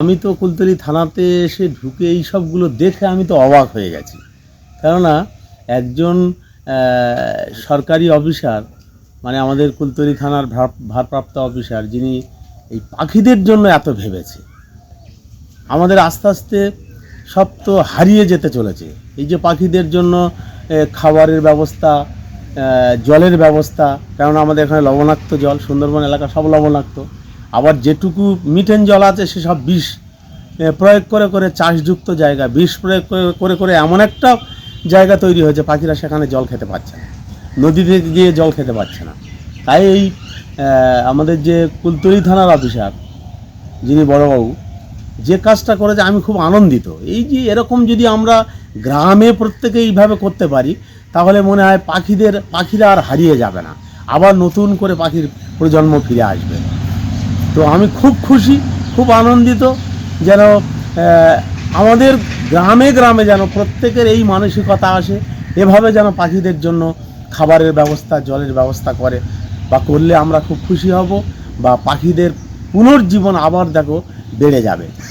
আমি তো কুলতলি থানাতে এসে ঢুকে এই সবগুলো দেখে আমি তো অবাক হয়ে গেছি। কেননা একজন সরকারি অফিসার মানে আমাদের কুলতলি থানার ভার- ভারপ্রাপ্ত অফিসার, যিনি এই পাখিদের জন্য এত ভেবেছে, আমাদের আস্তে আস্তে সব তো হারিয়ে যেতে চলেছে। এই যে পাখিদের জন্য খাবারের ব্যবস্থা জলের ব্যবস্থা, কেননা আমাদের এখানে লবণাক্ত জল, সুন্দরবন এলাকা সব লবণাক্ত আবার যেটুকু মিটেন জল আছে, সেসব বিষ প্রয়োগ করে করে চাষযুক্ত জায়গা, বিষ প্রয়োগ করে- করে এমন একটা জায়গা তৈরি হয়েছে, পাখিরা সেখানে জল খেতে পারছে না। নদী থেকে গিয়ে জল খেতে পারছে না। তাই এই আমাদের যে কুলতলি থানার অফিসার, যিনি বড়বাবু, যে কাজটা করেছে, আমি খুব আনন্দিত। এই যে এরকম যদি আমরা গ্রামে প্রত্যেকে এইভাবে করতে পারি, তাহলে মনে হয় পাখিদের, পাখিরা আর হারিয়ে যাবে না। আবার নতুন করে পাখির প্রজন্ম ফিরে আসবে। তো আমি খুব খুশি, খুব আনন্দিত যেন আমাদের গ্রামে গ্রামে যেন প্রত্যেকের এই মানসিকতা আসে, এভাবে যেন পাখিদের জন্য খাবারের ব্যবস্থা, জলের ব্যবস্থা করে বা করলে আমরা খুব খুশি হব বা পাখিদের পুনর্জীবন আবার দেখো বেড়ে যাবে।